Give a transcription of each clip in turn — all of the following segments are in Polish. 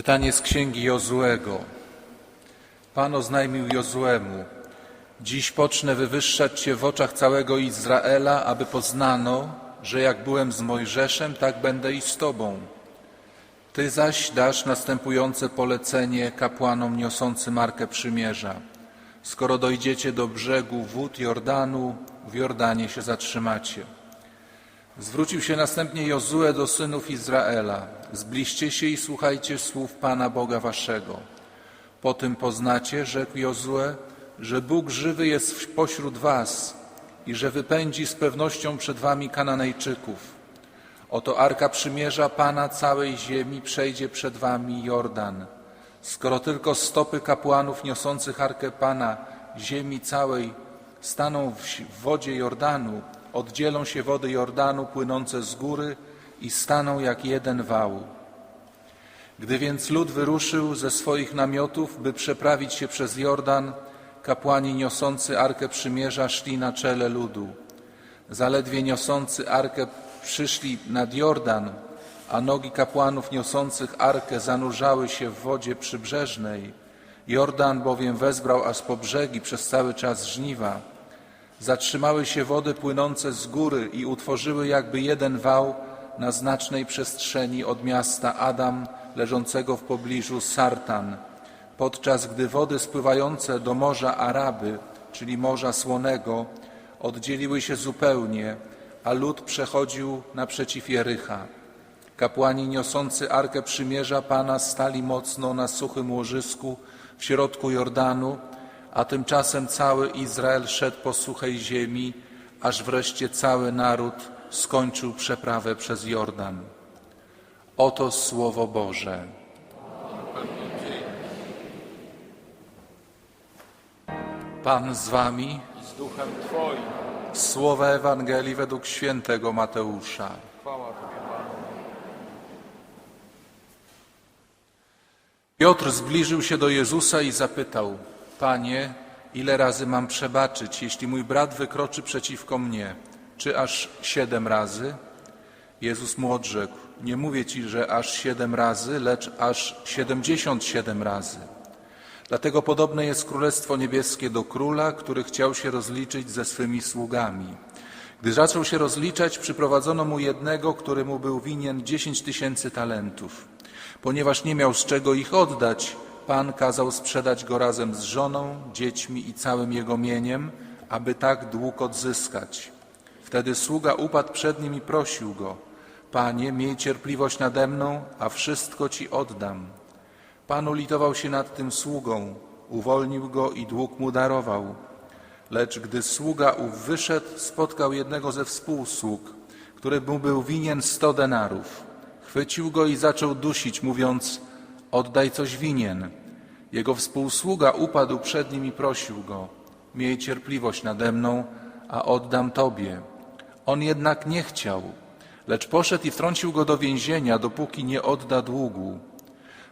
Czytanie z księgi Jozuego. Pan oznajmił Jozuemu: Dziś pocznę wywyższać Cię w oczach całego Izraela, aby poznano, że jak byłem z Mojżeszem, tak będę i z Tobą. Ty zaś dasz następujące polecenie kapłanom niosącym Markę Przymierza. Skoro dojdziecie do brzegu wód Jordanu, w Jordanie się zatrzymacie. Zwrócił się następnie Jozue do synów Izraela. Zbliżcie się i słuchajcie słów Pana Boga waszego. Po tym poznacie, rzekł Jozue, że Bóg żywy jest pośród was i że wypędzi z pewnością przed wami Kananejczyków. Oto Arka Przymierza Pana całej ziemi przejdzie przed wami Jordan. Skoro tylko stopy kapłanów niosących Arkę Pana ziemi całej staną w wodzie Jordanu, oddzielą się wody Jordanu płynące z góry i staną jak jeden wał. Gdy więc lud wyruszył ze swoich namiotów, by przeprawić się przez Jordan, kapłani niosący Arkę Przymierza szli na czele ludu. Zaledwie niosący Arkę przyszli nad Jordan, a nogi kapłanów niosących Arkę zanurzały się w wodzie przybrzeżnej. Jordan bowiem wezbrał aż po brzegi przez cały czas żniwa. Zatrzymały się wody płynące z góry i utworzyły jakby jeden wał na znacznej przestrzeni od miasta Adam, leżącego w pobliżu Sartan, podczas gdy wody spływające do Morza Araby, czyli Morza Słonego, oddzieliły się zupełnie, a lud przechodził naprzeciw Jericha. Kapłani niosący Arkę Przymierza Pana stali mocno na suchym łożysku w środku Jordanu, a tymczasem cały Izrael szedł po suchej ziemi, aż wreszcie cały naród skończył przeprawę przez Jordan. Oto Słowo Boże. Pan z wami, z duchem Twoim. słowa Ewangelii według świętego Mateusza. Piotr zbliżył się do Jezusa i zapytał: Panie, ile razy mam przebaczyć, jeśli mój brat wykroczy przeciwko mnie? Czy aż siedem razy? Jezus mu odrzekł: Nie mówię ci, że aż siedem razy, lecz aż siedemdziesiąt siedem razy. Dlatego podobne jest Królestwo Niebieskie do króla, który chciał się rozliczyć ze swymi sługami. Gdy zaczął się rozliczać, przyprowadzono mu jednego, który mu był winien dziesięć tysięcy talentów. Ponieważ nie miał z czego ich oddać, Pan kazał sprzedać go razem z żoną, dziećmi i całym jego mieniem, aby tak dług odzyskać. Wtedy sługa upadł przed nim i prosił go: Panie, miej cierpliwość nade mną, a wszystko ci oddam. Pan ulitował się nad tym sługą, uwolnił go i dług mu darował. Lecz gdy sługa ów wyszedł, spotkał jednego ze współsług, który mu był winien sto denarów. Chwycił go i zaczął dusić, mówiąc, oddaj coś winien. Jego współsługa upadł przed nim i prosił go, miej cierpliwość nade mną, a oddam tobie. On jednak nie chciał, lecz poszedł i wtrącił go do więzienia, dopóki nie odda długu.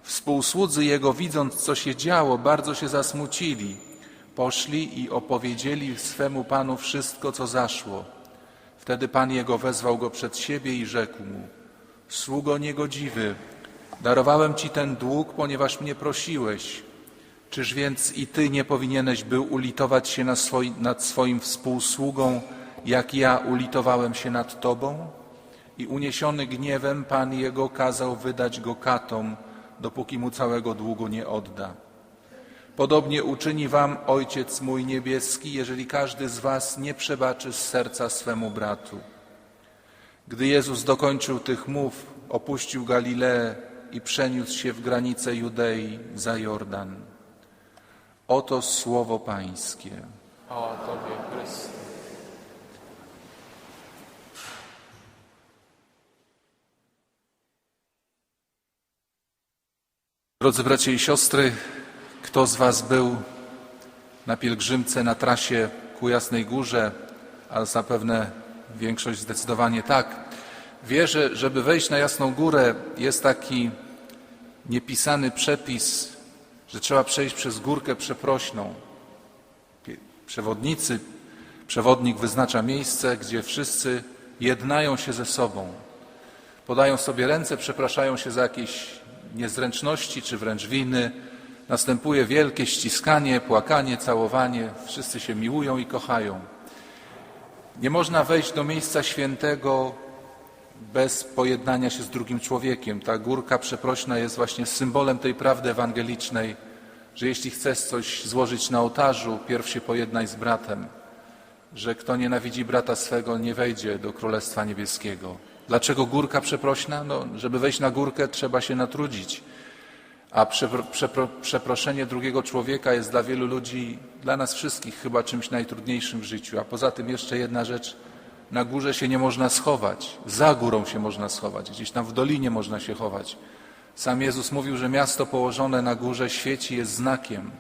Współsłudzy jego, widząc, co się działo, bardzo się zasmucili. Poszli i opowiedzieli swemu panu wszystko, co zaszło. Wtedy pan jego wezwał go przed siebie i rzekł mu: Sługo niegodziwy, darowałem ci ten dług, ponieważ mnie prosiłeś. Czyż więc i ty nie powinieneś był ulitować się na swoi, nad swoim współsługą, jak ja ulitowałem się nad tobą? I uniesiony gniewem pan jego kazał wydać go katom, dopóki mu całego długu nie odda. Podobnie uczyni wam Ojciec mój niebieski, jeżeli każdy z was nie przebaczy z serca swemu bratu. Gdy Jezus dokończył tych mów, opuścił Galileę i przeniósł się w granice Judei za Jordan. Oto słowo Pańskie. Chwała Tobie, Chryste. Drodzy bracia i siostry, kto z Was był na pielgrzymce na trasie ku Jasnej Górze, a zapewne większość zdecydowanie tak, wie, że żeby wejść na Jasną Górę jest taki niepisany przepis, że trzeba przejść przez górkę przeprośną. Przewodnicy, przewodnik wyznacza miejsce, gdzie wszyscy jednają się ze sobą. Podają sobie ręce, przepraszają się za jakieś niezręczności czy wręcz winy, następuje wielkie ściskanie, płakanie, całowanie, wszyscy się miłują i kochają. Nie można wejść do miejsca świętego bez pojednania się z drugim człowiekiem. Ta górka przeprośna jest właśnie symbolem tej prawdy ewangelicznej, że jeśli chcesz coś złożyć na ołtarzu, pierw się pojednaj z bratem, że kto nienawidzi brata swego, nie wejdzie do Królestwa Niebieskiego. Dlaczego górka przeprośna? No, żeby wejść na górkę, trzeba się natrudzić. A przepro, przepro, przeproszenie drugiego człowieka jest dla wielu ludzi, dla nas wszystkich chyba czymś najtrudniejszym w życiu. A poza tym jeszcze jedna rzecz, na górze się nie można schować, za górą się można schować, gdzieś tam w dolinie można się chować. Sam Jezus mówił, że miasto położone na górze świeci jest znakiem.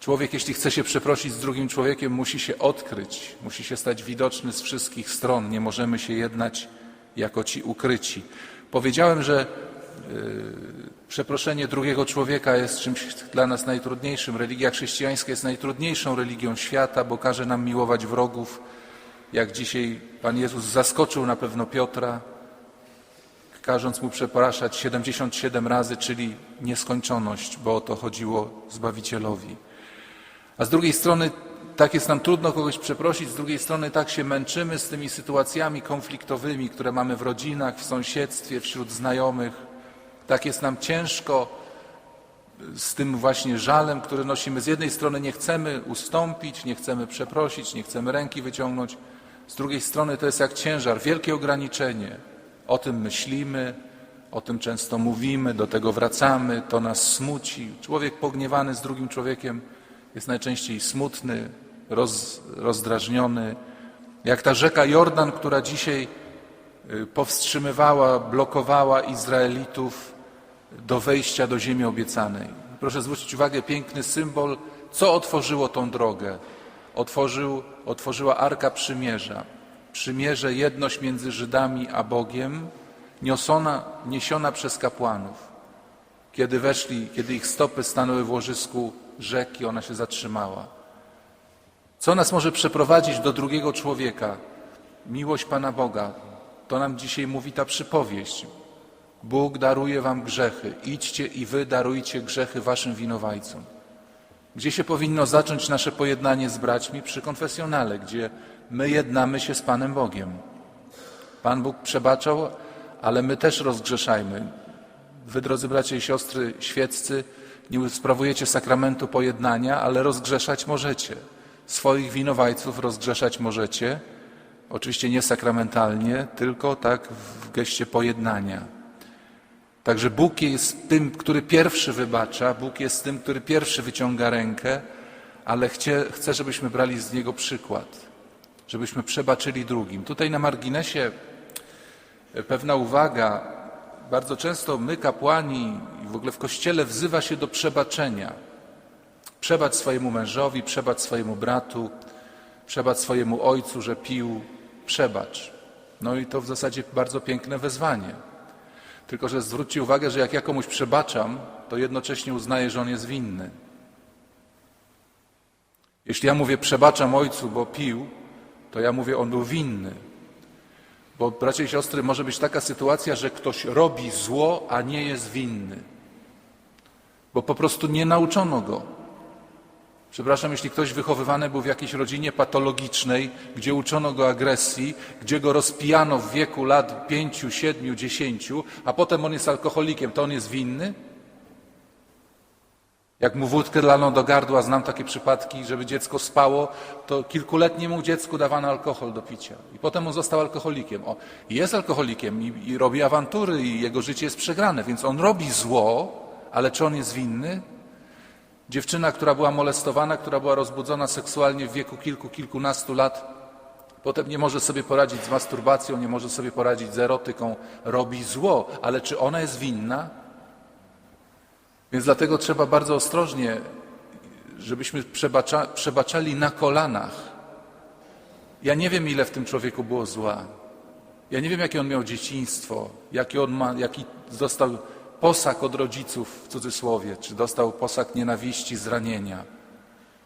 Człowiek, jeśli chce się przeprosić z drugim człowiekiem, musi się odkryć, musi się stać widoczny z wszystkich stron. Nie możemy się jednać jako ci ukryci. Powiedziałem, że Przeproszenie drugiego człowieka jest czymś dla nas najtrudniejszym. Religia chrześcijańska jest najtrudniejszą religią świata, bo każe nam miłować wrogów. Jak dzisiaj Pan Jezus zaskoczył na pewno Piotra, każąc mu przepraszać 77 razy, czyli nieskończoność, bo o to chodziło Zbawicielowi. A z drugiej strony tak jest nam trudno kogoś przeprosić, z drugiej strony tak się męczymy z tymi sytuacjami konfliktowymi, które mamy w rodzinach, w sąsiedztwie, wśród znajomych. Tak jest nam ciężko z tym właśnie żalem, który nosimy. Z jednej strony nie chcemy ustąpić, nie chcemy przeprosić, nie chcemy ręki wyciągnąć. Z drugiej strony to jest jak ciężar, wielkie ograniczenie. O tym myślimy, o tym często mówimy, do tego wracamy, to nas smuci. Człowiek pogniewany z drugim człowiekiem jest najczęściej smutny, roz, rozdrażniony. Jak ta rzeka Jordan, która dzisiaj y, powstrzymywała, blokowała Izraelitów do wejścia do ziemi obiecanej. Proszę zwrócić uwagę, piękny symbol, co otworzyło tą drogę. Otworzył, otworzyła Arka Przymierza. Przymierze, jedność między Żydami a Bogiem, niosona, niesiona przez kapłanów. Kiedy weszli, kiedy ich stopy stanęły w łożysku rzeki, ona się zatrzymała. Co nas może przeprowadzić do drugiego człowieka? Miłość Pana Boga. To nam dzisiaj mówi ta przypowieść. Bóg daruje wam grzechy. Idźcie i wy darujcie grzechy waszym winowajcom. Gdzie się powinno zacząć nasze pojednanie z braćmi? Przy konfesjonale, gdzie my jednamy się z Panem Bogiem. Pan Bóg przebaczał, ale my też rozgrzeszajmy. Wy, drodzy bracia i siostry świeccy, nie sprawujecie sakramentu pojednania, ale rozgrzeszać możecie. Swoich winowajców rozgrzeszać możecie. Oczywiście nie sakramentalnie, tylko tak w geście pojednania. Także Bóg jest tym, który pierwszy wybacza, Bóg jest tym, który pierwszy wyciąga rękę, ale chce, chce żebyśmy brali z Niego przykład, żebyśmy przebaczyli drugim. Tutaj na marginesie pewna uwaga. Bardzo często my, kapłani i w ogóle w Kościele wzywa się do przebaczenia. Przebacz swojemu mężowi, przebacz swojemu bratu, przebacz swojemu ojcu, że pił, przebacz. No i to w zasadzie bardzo piękne wezwanie. Tylko, że zwróćcie uwagę, że jak ja komuś przebaczam, to jednocześnie uznaję, że on jest winny. Jeśli ja mówię przebaczam ojcu, bo pił, to ja mówię, on był winny. Bo bracia i siostry, może być taka sytuacja, że ktoś robi zło, a nie jest winny. Bo po prostu nie nauczono go. Przepraszam, jeśli ktoś wychowywany był w jakiejś rodzinie patologicznej, gdzie uczono go agresji, gdzie go rozpijano w wieku lat pięciu, siedmiu, dziesięciu, a potem on jest alkoholikiem, to on jest winny? Jak mu wódkę lano do gardła, znam takie przypadki, żeby dziecko spało, to kilkuletniemu dziecku dawano alkohol do picia. I potem on został alkoholikiem. O, jest alkoholikiem i, i robi awantury i jego życie jest przegrane, więc on robi zło, ale czy on jest winny? Dziewczyna, która była molestowana, która była rozbudzona seksualnie w wieku kilku, kilkunastu lat, potem nie może sobie poradzić z masturbacją, nie może sobie poradzić z erotyką, robi zło, ale czy ona jest winna? Więc dlatego trzeba bardzo ostrożnie, żebyśmy przebacza, przebaczali na kolanach. Ja nie wiem, ile w tym człowieku było zła. Ja nie wiem, jakie on miał dzieciństwo, jaki on ma, jaki dostał posag od rodziców w cudzysłowie, czy dostał posag nienawiści, zranienia.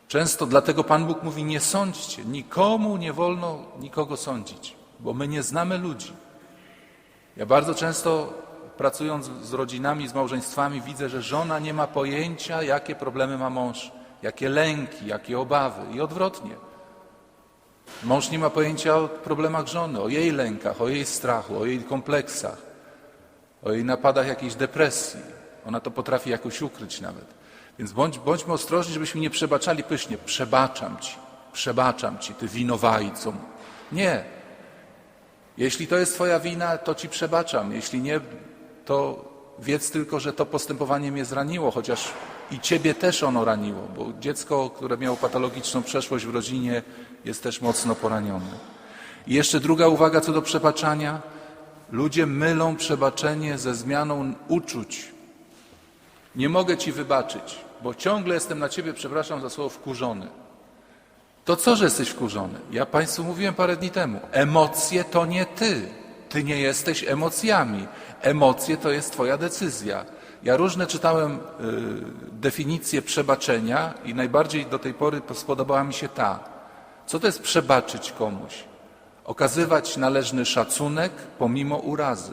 Często dlatego Pan Bóg mówi: Nie sądźcie, nikomu nie wolno nikogo sądzić, bo my nie znamy ludzi. Ja bardzo często pracując z rodzinami, z małżeństwami, widzę, że żona nie ma pojęcia, jakie problemy ma mąż, jakie lęki, jakie obawy i odwrotnie. Mąż nie ma pojęcia o problemach żony, o jej lękach, o jej strachu, o jej kompleksach, o jej napadach jakiejś depresji. Ona to potrafi jakoś ukryć nawet. Więc bądź, bądźmy ostrożni, żebyśmy nie przebaczali pysznie. Przebaczam ci, przebaczam ci, ty winowajco. Nie. Jeśli to jest twoja wina, to ci przebaczam. Jeśli nie, to wiedz tylko, że to postępowanie mnie zraniło, chociaż i ciebie też ono raniło, bo dziecko, które miało patologiczną przeszłość w rodzinie, jest też mocno poranione. I jeszcze druga uwaga co do przebaczania. Ludzie mylą przebaczenie ze zmianą uczuć. Nie mogę ci wybaczyć, bo ciągle jestem na ciebie, przepraszam za słowo, wkurzony. To co, że jesteś wkurzony? Ja Państwu mówiłem parę dni temu. Emocje to nie ty. Ty nie jesteś emocjami. Emocje to jest Twoja decyzja. Ja różne czytałem y, definicje przebaczenia i najbardziej do tej pory spodobała mi się ta. Co to jest przebaczyć komuś? Okazywać należny szacunek pomimo urazy.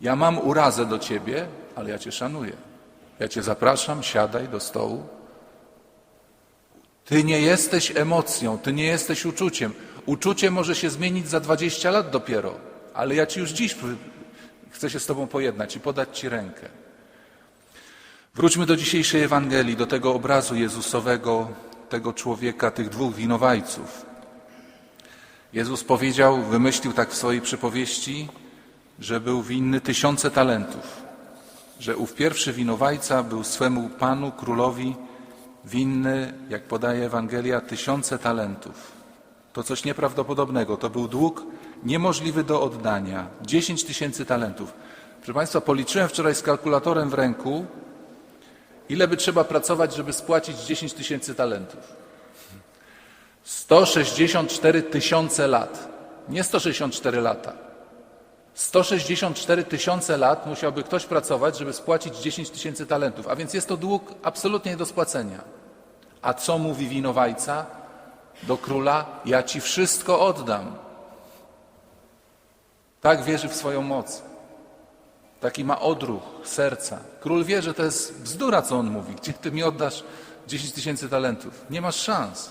Ja mam urazę do Ciebie, ale ja Cię szanuję. Ja Cię zapraszam, siadaj do stołu, ty nie jesteś emocją, ty nie jesteś uczuciem. Uczucie może się zmienić za 20 lat dopiero, ale ja ci już dziś chcę się z tobą pojednać i podać ci rękę. Wróćmy do dzisiejszej Ewangelii, do tego obrazu Jezusowego, tego człowieka, tych dwóch winowajców. Jezus powiedział, wymyślił tak w swojej przypowieści, że był winny tysiące talentów, że ów pierwszy winowajca był swemu panu, królowi, winny, jak podaje Ewangelia, tysiące talentów. To coś nieprawdopodobnego. To był dług niemożliwy do oddania. Dziesięć tysięcy talentów. Proszę Państwa, policzyłem wczoraj z kalkulatorem w ręku, ile by trzeba pracować, żeby spłacić 10 tysięcy talentów. 164 tysiące lat. Nie 164 lata. 164 tysiące lat musiałby ktoś pracować, żeby spłacić 10 tysięcy talentów, a więc jest to dług absolutnie nie do spłacenia. A co mówi winowajca do króla? Ja ci wszystko oddam. Tak wierzy w swoją moc. Taki ma odruch serca. Król wie, że to jest bzdura, co on mówi. Gdzie ty mi oddasz 10 tysięcy talentów? Nie masz szans.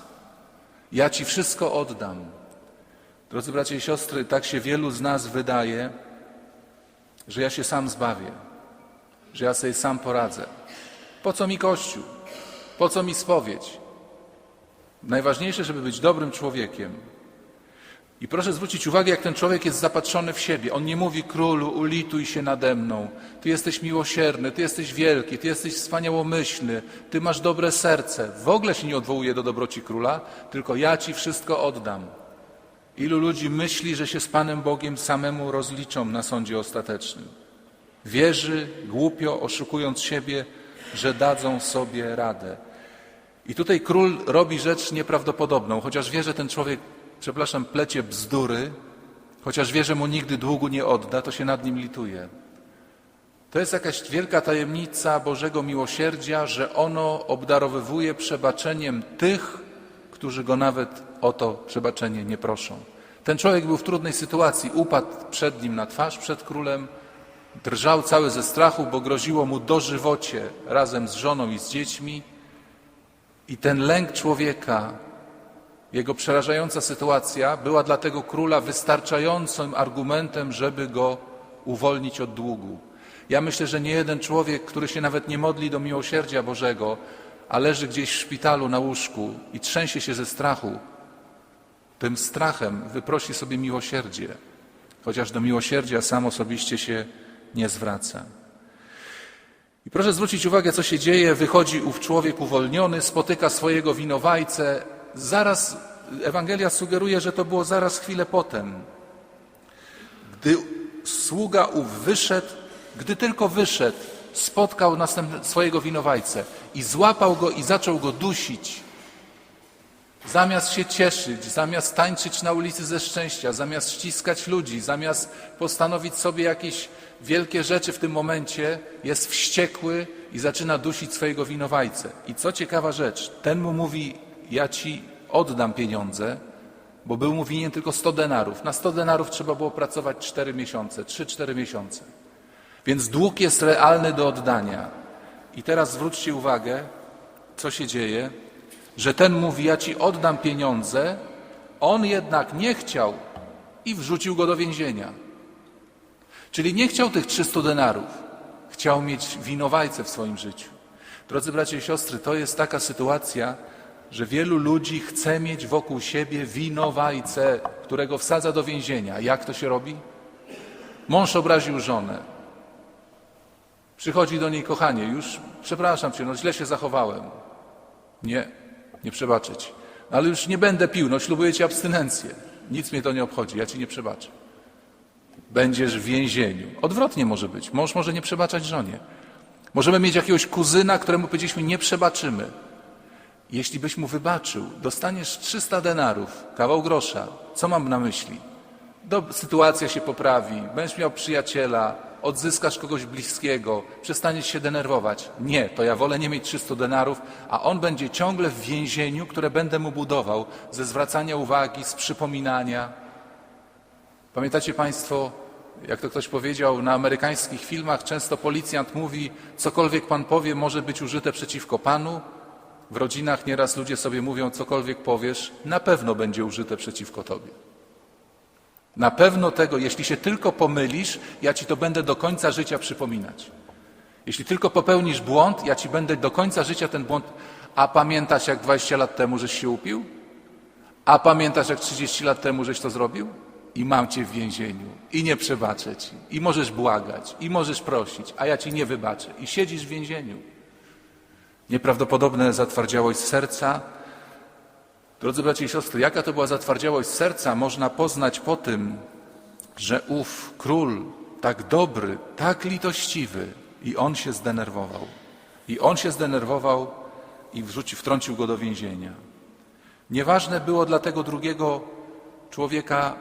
Ja ci wszystko oddam. Drodzy bracia i siostry, tak się wielu z nas wydaje, że ja się sam zbawię, że ja sobie sam poradzę. Po co mi Kościół? Po co mi spowiedź? Najważniejsze, żeby być dobrym człowiekiem. I proszę zwrócić uwagę, jak ten człowiek jest zapatrzony w siebie. On nie mówi królu, ulituj się nade mną. Ty jesteś miłosierny, ty jesteś wielki, ty jesteś wspaniałomyślny, ty masz dobre serce. W ogóle się nie odwołuje do dobroci króla, tylko ja ci wszystko oddam. Ilu ludzi myśli, że się z Panem Bogiem samemu rozliczą na sądzie ostatecznym? Wierzy głupio, oszukując siebie, że dadzą sobie radę. I tutaj król robi rzecz nieprawdopodobną, chociaż wie, że ten człowiek, przepraszam, plecie bzdury, chociaż wie, że mu nigdy długu nie odda, to się nad nim lituje. To jest jakaś wielka tajemnica Bożego miłosierdzia, że ono obdarowywuje przebaczeniem tych, którzy go nawet o to przebaczenie nie proszą. Ten człowiek był w trudnej sytuacji, upadł przed nim na twarz, przed królem, drżał cały ze strachu, bo groziło mu dożywocie razem z żoną i z dziećmi. I ten lęk człowieka, jego przerażająca sytuacja była dla tego króla wystarczającym argumentem, żeby go uwolnić od długu. Ja myślę, że nie jeden człowiek, który się nawet nie modli do miłosierdzia Bożego, a leży gdzieś w szpitalu na łóżku i trzęsie się ze strachu, tym strachem wyprosi sobie miłosierdzie, chociaż do miłosierdzia sam osobiście się nie zwraca. I proszę zwrócić uwagę, co się dzieje. Wychodzi ów człowiek uwolniony, spotyka swojego winowajcę. Zaraz, Ewangelia sugeruje, że to było zaraz chwilę potem. Gdy sługa ów wyszedł, gdy tylko wyszedł, spotkał następne, swojego winowajcę i złapał go i zaczął go dusić. Zamiast się cieszyć, zamiast tańczyć na ulicy ze szczęścia, zamiast ściskać ludzi, zamiast postanowić sobie jakieś wielkie rzeczy w tym momencie, jest wściekły i zaczyna dusić swojego winowajcę. I co ciekawa rzecz, ten mu mówi, ja ci oddam pieniądze, bo był mu winien tylko 100 denarów. Na 100 denarów trzeba było pracować 4 miesiące, 3-4 miesiące. Więc dług jest realny do oddania. I teraz zwróćcie uwagę, co się dzieje, że ten mówi: Ja ci oddam pieniądze, on jednak nie chciał i wrzucił go do więzienia. Czyli nie chciał tych 300 denarów, chciał mieć winowajcę w swoim życiu. Drodzy bracia i siostry, to jest taka sytuacja, że wielu ludzi chce mieć wokół siebie winowajcę, którego wsadza do więzienia. Jak to się robi? Mąż obraził żonę. Przychodzi do niej kochanie, już przepraszam cię, no źle się zachowałem. Nie, nie przebaczę ci. No, ale już nie będę pił, no ślubuję ci abstynencję. Nic mnie to nie obchodzi, ja ci nie przebaczę. Będziesz w więzieniu. Odwrotnie może być. Mąż może nie przebaczać żonie. Możemy mieć jakiegoś kuzyna, któremu powiedzieliśmy nie przebaczymy. Jeśli byś mu wybaczył, dostaniesz 300 denarów, kawał grosza. Co mam na myśli? Sytuacja się poprawi, będziesz miał przyjaciela, odzyskasz kogoś bliskiego, przestaniesz się denerwować. Nie, to ja wolę nie mieć 300 denarów, a on będzie ciągle w więzieniu, które będę mu budował ze zwracania uwagi, z przypominania. Pamiętacie Państwo, jak to ktoś powiedział, na amerykańskich filmach często policjant mówi, cokolwiek pan powie, może być użyte przeciwko panu. W rodzinach nieraz ludzie sobie mówią, cokolwiek powiesz, na pewno będzie użyte przeciwko tobie. Na pewno tego, jeśli się tylko pomylisz, ja ci to będę do końca życia przypominać. Jeśli tylko popełnisz błąd, ja ci będę do końca życia ten błąd. A pamiętasz, jak 20 lat temu żeś się upił? A pamiętasz, jak 30 lat temu żeś to zrobił? I mam cię w więzieniu, i nie przebaczę ci, i możesz błagać, i możesz prosić, a ja ci nie wybaczę. I siedzisz w więzieniu. Nieprawdopodobna zatwardziałość serca. Drodzy bracia i siostry, jaka to była zatwardziałość serca, można poznać po tym, że ów król, tak dobry, tak litościwy, i on się zdenerwował. I on się zdenerwował i wrzuci, wtrącił go do więzienia. Nieważne było dla tego drugiego człowieka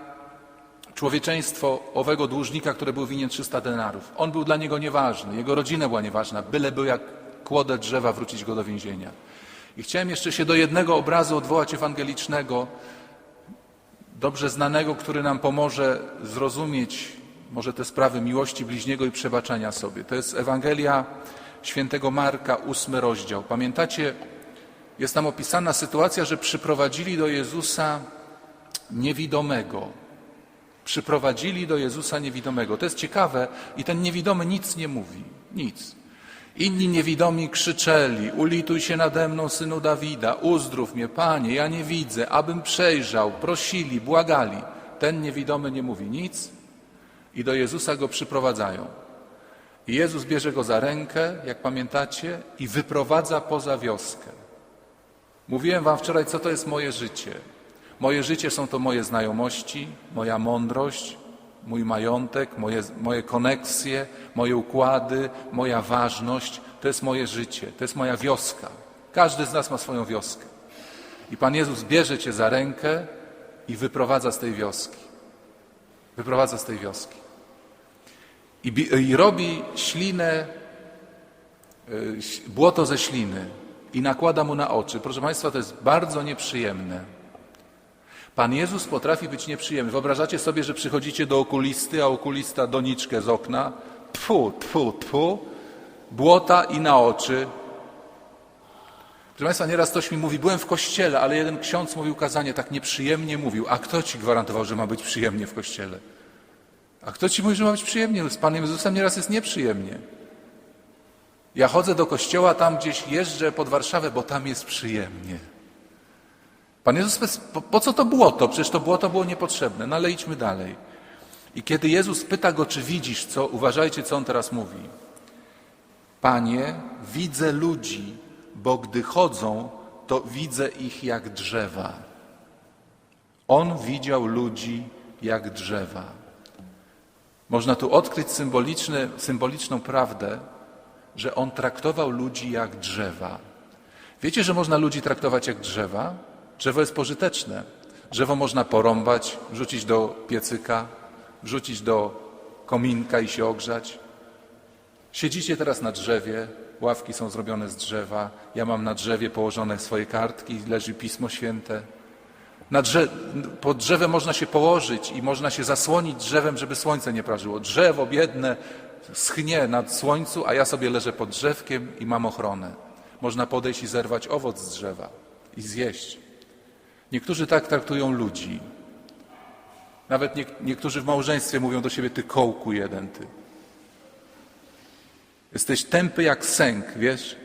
człowieczeństwo owego dłużnika, który był winien 300 denarów. On był dla niego nieważny, jego rodzina była nieważna, byle był jak kłodę drzewa wrócić go do więzienia. I chciałem jeszcze się do jednego obrazu odwołać ewangelicznego, dobrze znanego, który nam pomoże zrozumieć może te sprawy miłości bliźniego i przebaczenia sobie. To jest Ewangelia świętego Marka, ósmy rozdział. Pamiętacie, jest tam opisana sytuacja, że przyprowadzili do Jezusa niewidomego. Przyprowadzili do Jezusa niewidomego. To jest ciekawe i ten niewidomy nic nie mówi. Nic. Inni niewidomi krzyczeli, ulituj się nade mną, synu Dawida, uzdrów mnie, Panie, ja nie widzę, abym przejrzał, prosili, błagali. Ten niewidomy nie mówi nic i do Jezusa go przyprowadzają. I Jezus bierze go za rękę, jak pamiętacie, i wyprowadza poza wioskę. Mówiłem wam wczoraj, co to jest moje życie. Moje życie są to moje znajomości, moja mądrość, mój majątek, moje, moje koneksje, moje układy, moja ważność. To jest moje życie, to jest moja wioska. Każdy z nas ma swoją wioskę. I Pan Jezus bierze cię za rękę i wyprowadza z tej wioski. Wyprowadza z tej wioski. I, i robi ślinę, y, błoto ze śliny i nakłada mu na oczy. Proszę Państwa, to jest bardzo nieprzyjemne. Pan Jezus potrafi być nieprzyjemny. Wyobrażacie sobie, że przychodzicie do okulisty, a okulista doniczkę z okna, tfu, tfu, tfu, błota i na oczy. Proszę Państwa, nieraz ktoś mi mówi, byłem w kościele, ale jeden ksiądz mówił kazanie, tak nieprzyjemnie mówił. A kto ci gwarantował, że ma być przyjemnie w kościele? A kto ci mówi, że ma być przyjemnie? Z Panem Jezusem nieraz jest nieprzyjemnie. Ja chodzę do kościoła, tam gdzieś jeżdżę pod Warszawę, bo tam jest przyjemnie. Pan Jezus, po, co to błoto? Przecież to błoto było niepotrzebne. No ale idźmy dalej. I kiedy Jezus pyta go, czy widzisz co, uważajcie, co on teraz mówi. Panie, widzę ludzi, bo gdy chodzą, to widzę ich jak drzewa. On widział ludzi jak drzewa. Można tu odkryć symboliczną prawdę, że on traktował ludzi jak drzewa. Wiecie, że można ludzi traktować jak drzewa? Drzewo jest pożyteczne. Drzewo można porąbać, wrzucić do piecyka, wrzucić do kominka i się ogrzać. Siedzicie teraz na drzewie, ławki są zrobione z drzewa, ja mam na drzewie położone swoje kartki, leży Pismo Święte. Na drze pod drzewem można się położyć i można się zasłonić drzewem, żeby słońce nie prażyło. Drzewo biedne, schnie na słońcu, a ja sobie leżę pod drzewkiem i mam ochronę. Można podejść i zerwać owoc z drzewa i zjeść. Niektórzy tak traktują ludzi. Nawet nie, niektórzy w małżeństwie mówią do siebie, ty kołku jeden, ty. Jesteś tępy jak sęk, wiesz?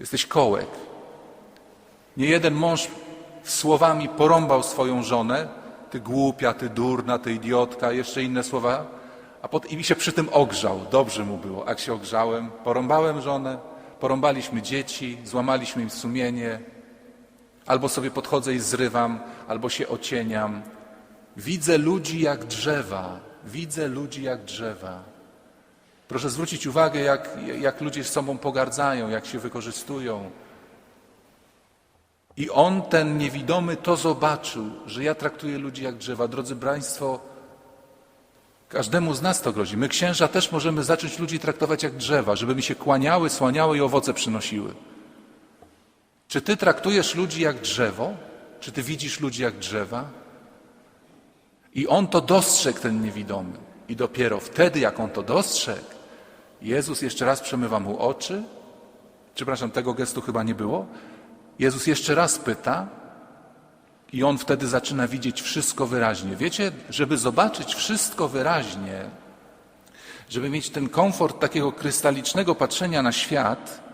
Jesteś kołek. Nie jeden mąż słowami porąbał swoją żonę, ty głupia, ty durna, ty idiotka, jeszcze inne słowa, a pot, i mi się przy tym ogrzał. Dobrze mu było. Jak się ogrzałem, porąbałem żonę, porąbaliśmy dzieci, złamaliśmy im sumienie, albo sobie podchodzę i zrywam, albo się ocieniam. Widzę ludzi jak drzewa, widzę ludzi jak drzewa. Proszę zwrócić uwagę, jak, jak ludzie z sobą pogardzają, jak się wykorzystują. I on, ten niewidomy, to zobaczył, że ja traktuję ludzi jak drzewa. Drodzy Państwo, każdemu z nas to grozi. My, księża, też możemy zacząć ludzi traktować jak drzewa, żeby mi się kłaniały, słaniały i owoce przynosiły. Czy ty traktujesz ludzi jak drzewo? Czy ty widzisz ludzi jak drzewa? I on to dostrzegł, ten niewidomy. I dopiero wtedy, jak on to dostrzegł, Jezus jeszcze raz przemywa mu oczy. Przepraszam, tego gestu chyba nie było. Jezus jeszcze raz pyta, i on wtedy zaczyna widzieć wszystko wyraźnie. Wiecie, żeby zobaczyć wszystko wyraźnie, żeby mieć ten komfort takiego krystalicznego patrzenia na świat,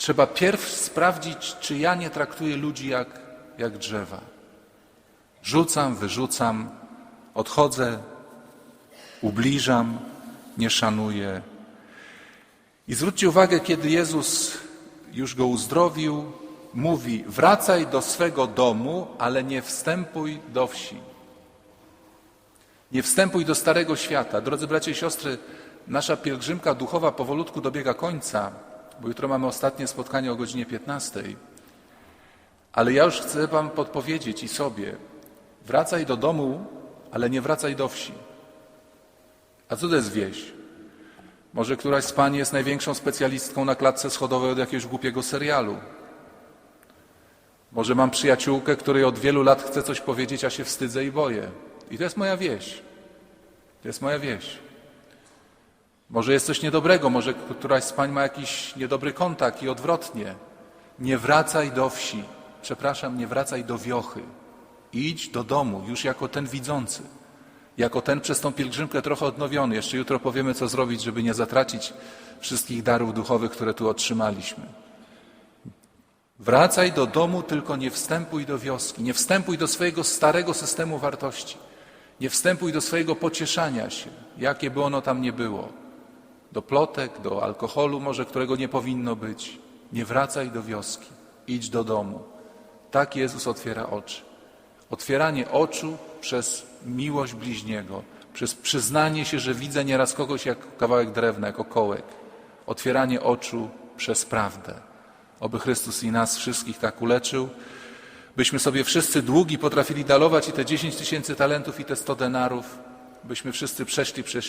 trzeba pierw sprawdzić, czy ja nie traktuję ludzi jak, jak drzewa. Rzucam, wyrzucam, odchodzę, ubliżam, nie szanuję. I zwróćcie uwagę, kiedy Jezus już go uzdrowił, mówi: Wracaj do swego domu, ale nie wstępuj do wsi. Nie wstępuj do starego świata. Drodzy bracia i siostry, nasza pielgrzymka duchowa powolutku dobiega końca, bo jutro mamy ostatnie spotkanie o godzinie 15. Ale ja już chcę Wam podpowiedzieć i sobie: wracaj do domu, ale nie wracaj do wsi. A co to jest wieś? Może któraś z Pań jest największą specjalistką na klatce schodowej od jakiegoś głupiego serialu. Może mam przyjaciółkę, której od wielu lat chcę coś powiedzieć, a się wstydzę i boję. I to jest moja wieś. To jest moja wieś. Może jest coś niedobrego, może któraś z Pań ma jakiś niedobry kontakt i odwrotnie. Nie wracaj do wsi. Przepraszam, nie wracaj do wiochy. Idź do domu, już jako ten widzący. Jako ten przez tą pielgrzymkę trochę odnowiony. Jeszcze jutro powiemy, co zrobić, żeby nie zatracić wszystkich darów duchowych, które tu otrzymaliśmy. Wracaj do domu, tylko nie wstępuj do wioski. Nie wstępuj do swojego starego systemu wartości. Nie wstępuj do swojego pocieszania się, jakie by ono tam nie było. Do plotek, do alkoholu może, którego nie powinno być. Nie wracaj do wioski. Idź do domu. Tak Jezus otwiera oczy. Otwieranie oczu przez miłość bliźniego, przez przyznanie się, że widzę nieraz kogoś jak kawałek drewna, jako kołek. Otwieranie oczu przez prawdę. Oby Chrystus i nas wszystkich tak uleczył, byśmy sobie wszyscy długi potrafili dalować i te 10 tysięcy talentów i te 100 denarów, byśmy wszyscy przeszli przez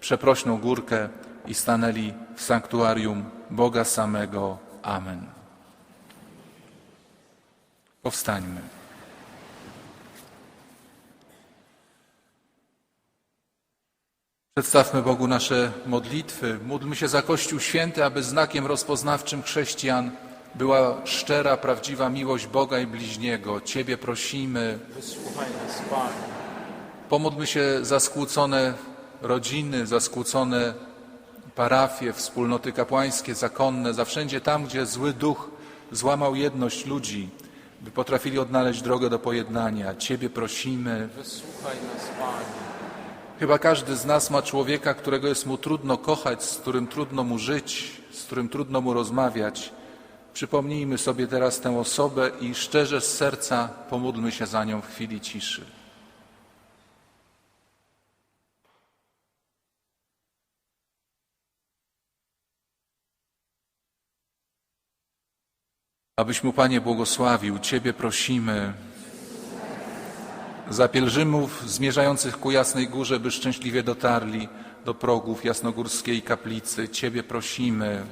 przeprośną górkę i stanęli w sanktuarium Boga samego. Amen. Powstańmy. Przedstawmy Bogu nasze modlitwy. Módlmy się za Kościół Święty, aby znakiem rozpoznawczym chrześcijan była szczera, prawdziwa miłość Boga i bliźniego. Ciebie prosimy. Wysłuchaj nas, Panie. Pomódlmy się za skłócone rodziny, za skłócone parafie, wspólnoty kapłańskie, zakonne, za wszędzie tam, gdzie zły duch złamał jedność ludzi, by potrafili odnaleźć drogę do pojednania. Ciebie prosimy. Wysłuchaj nas, Panie. Chyba każdy z nas ma człowieka, którego jest mu trudno kochać, z którym trudno mu żyć, z którym trudno mu rozmawiać. Przypomnijmy sobie teraz tę osobę i szczerze z serca pomódlmy się za nią w chwili ciszy. Abyś mu, Panie, błogosławił, Ciebie prosimy. Za pielgrzymów zmierzających ku Jasnej Górze, by szczęśliwie dotarli do progów Jasnogórskiej Kaplicy, Ciebie prosimy.